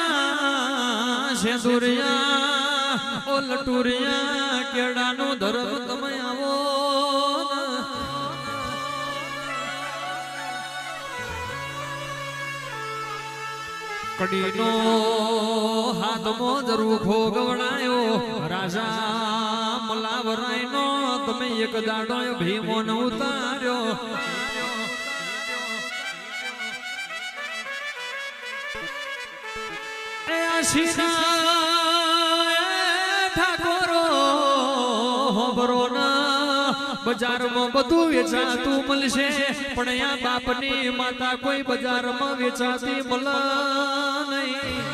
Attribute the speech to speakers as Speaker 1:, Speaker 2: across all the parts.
Speaker 1: વલાહણના સેંદુરિયા ઓ લટુરિયા કેડાનું ધર્મ તમે આવો. કડીનો હાથમો જરૂખો ગવડાયો રાજા મલાવરાયનો તમે એક દાડો ભીમો ન ઉતાર્યો. એ બજારમાં બધું વેચાતું મળશે. પણ આ બાપની માતા કોઈ બજારમાં વેચાતી મળ નહીં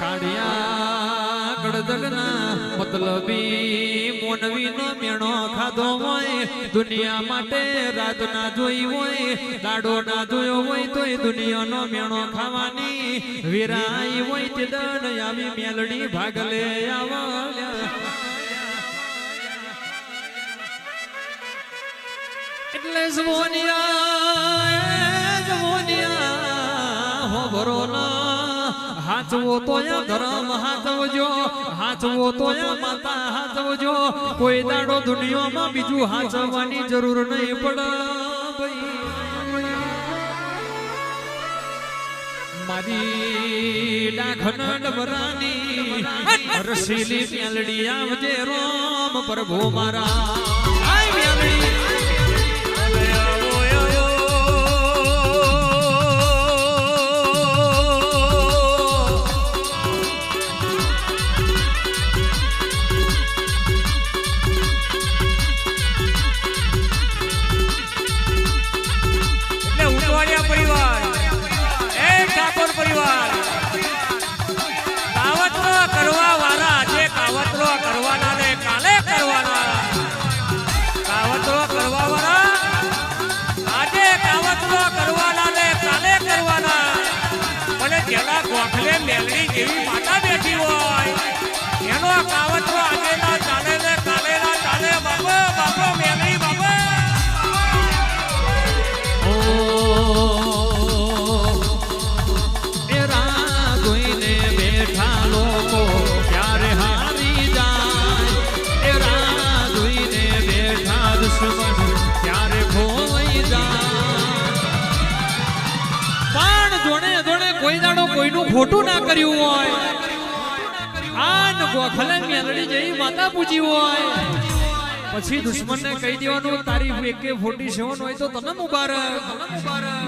Speaker 1: કાઢ્યા ગડદગના મતલબી મોનવીનો મેણો ખાધો હોય, દુનિયા માટે રાત ના જોઈ હોય, દાડો ના જોયો હોય, તોય દુનિયાનો મેણો ખાવાની વિરાઈ હોય તે દન આવી મેલડી ભાગલે આવ્યા એટલે જવોનિયા હાચવો તો ધર્મ હાચવજો હાચવો તો માતા હાચવજો કોઈ દાડો દુનિયામાં બીજું હાચવવાની જરૂર નહીં પડે મારી ડાખન ડબરાની રસીલી આવજે રોમ પ્રભુ મારા.
Speaker 2: માતા બેઠી હોય. એનો કાવતરો
Speaker 1: કોઈ કોઈનું ખોટું ના કર્યું હોય. આન ગોખલે મેલડી જઈ માતા પૂજી હોય. પછી દુશ્મનને કહી દેવાનું, તારી એકે ફોર્ટી સેવન હોય તો તને મુબારક.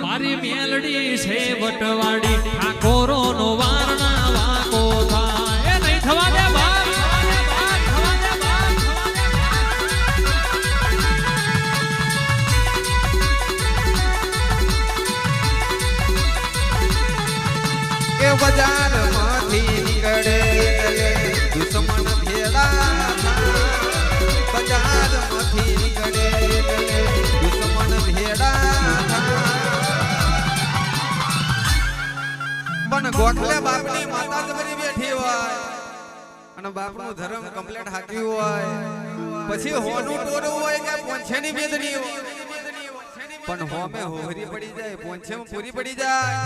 Speaker 1: મારી મેલડી છે વટવાડી ઠાકોરો નો વારણા વાકો થાય
Speaker 3: પછી હોનું ટોરું હોય કે પોંછેની બેદની પણ હોમે હોહરી પડી જાય, પોંછેમાં પૂરી પડી જાય.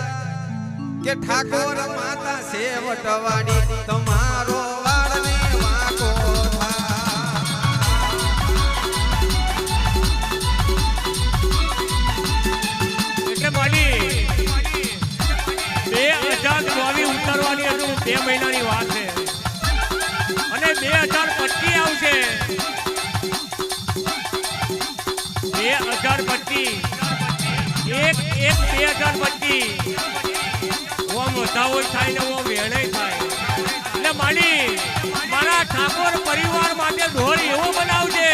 Speaker 3: કે ઠાકોર માતા સેવટવાડી તમારો
Speaker 2: ઉતરવાની હજુ બે મહિનાની વાત છે. અને બે હજાર પચીસ આવશે. બે હજાર પચીસ. એક એક બે હજાર પચીસ. ઓમ વધાવો થાય ને ઓમ વેણે થાય. એટલે માની મારા ઠાકોર પરિવાર માટે ઢોર એવો બનાવજે.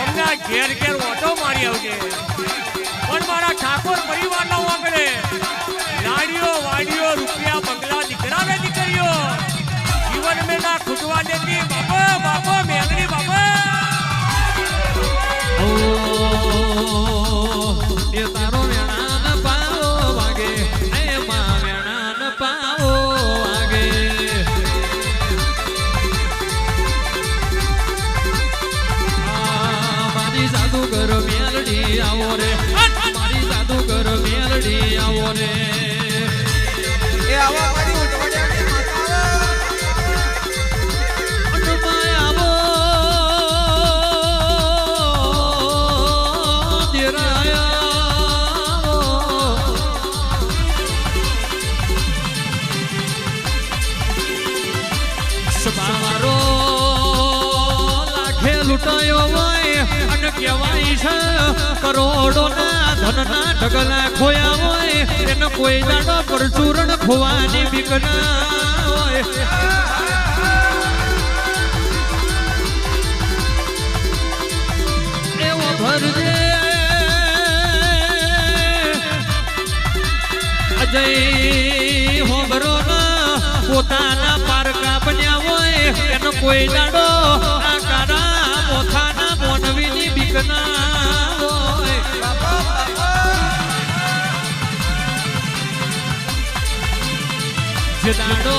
Speaker 2: ઓમના ઘેર ઘેર ઓટો મારી આવજે. પણ મારા ઠાકોર પરિવારના વાંકડે લાડીઓ વાડીઓ રૂપિયા બંગલા દીકરા દીકરીઓ. જીવન મેં ના ખૂટવા દેતી. બાપો બાપો મેલડી
Speaker 1: ઢગલા ખોયા હોય, એનો કોઈ દાડો પરચૂરણ ખોવાની બીક ના હોય. ભરજે અજય ના પોતાના પારકા બન્યા હોય, એનો કોઈ દાડો જે દાડો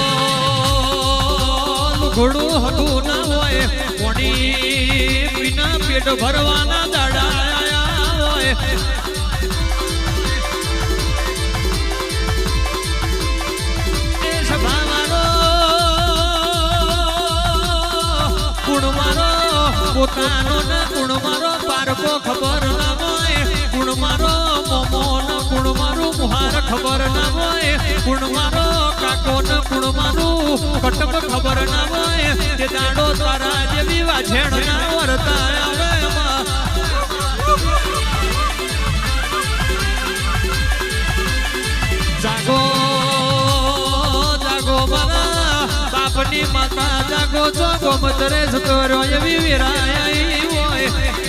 Speaker 1: લુઘડું હતું પોતાનો ને ગુણ મારો પારકો ખબર મારું ખબર ના હોય મારો કાકો ન મારું કટક ખબર ના હોય, તે દાડો તારા જેવી વાછેણ ના વરતા જાગો જાગો મારા બાપની માતા જાગો જાગો મતરે જતો રહ્યો એવી વિરાય હોય.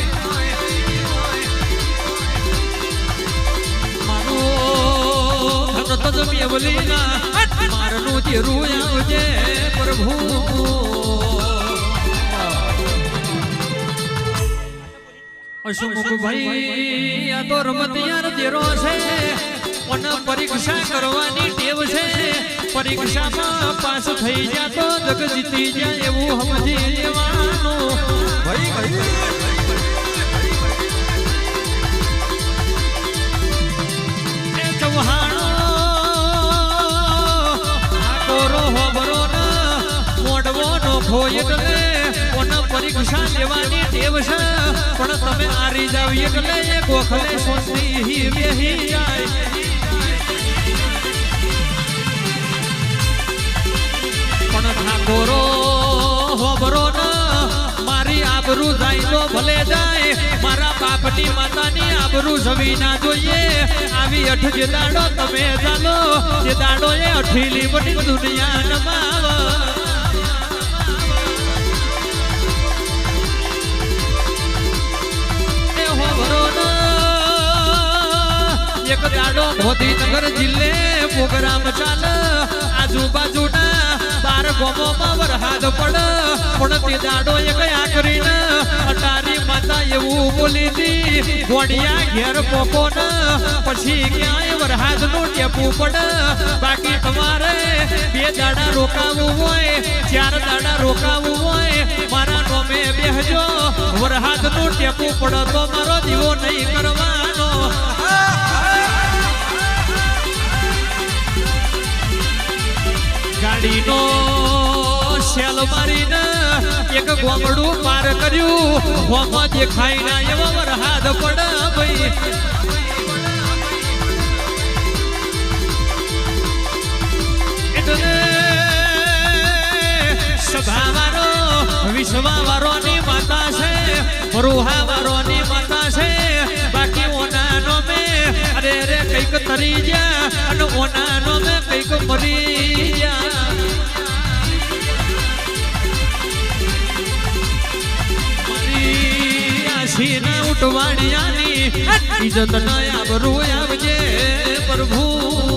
Speaker 1: તેરું છે પણ પરીક્ષા કરવાની ટેવ છે પરીક્ષામાં પાસ થઈ જા તો જગ જીતી જાય એવું સમજી લેવાનું
Speaker 3: ભાઈ, ભાઈ.
Speaker 1: પરીક્ષા લેવાની ટેવ છે. પણ તમે આરી જાવ એટલે એક ગોખલે સોંધી હી બેહી જાય. પણ ઠાકોરો, હોબરો મારી આબરૂ જાય તો ભલે જાય. મારા બાપની માતાની આબરૂ જવી ના જોઈએ. આવી અઠ જે દાડો તમે ચાલો જે દાડો એ અઠીલી બની દુનિયા નમાવ એક દાડો મોદીનગર જિલ્લે પ્રોગ્રામ ચાલ, આજુબાજુના બાર ગોમોમાં વરહાદ પડ. પણ તે દાડો એક આકરીને, અટારી માતા એવું બોલી હતી ગોડિયા ઘેર પોકો પછી ક્યાંય વરહાદનું ટેપું પડ. બાકી તમારે બે દાડા રોકાવું હોય, ચાર દાડા રોકાવું હોય, મારા નોમે બેહજો. વરહાદનું ટેપું પડ તો મારો દીવો નહીં કરવાનો. ગાડીનો શેલ મારીને એક ગોમડું પાર કર્યું. હોમાં દેખાય ના એવા વરહાદ પડ ભાઈ. માતા છે, રૂહાવાળોની માતા છે. બાકી ઓનાનો મે, અરે તરી ગયા અને ઓનાનો મે કંઈક મરી ઉઠવાડિયાની ઇજ્જત ના આબરૂ આવજે પ્રભુ.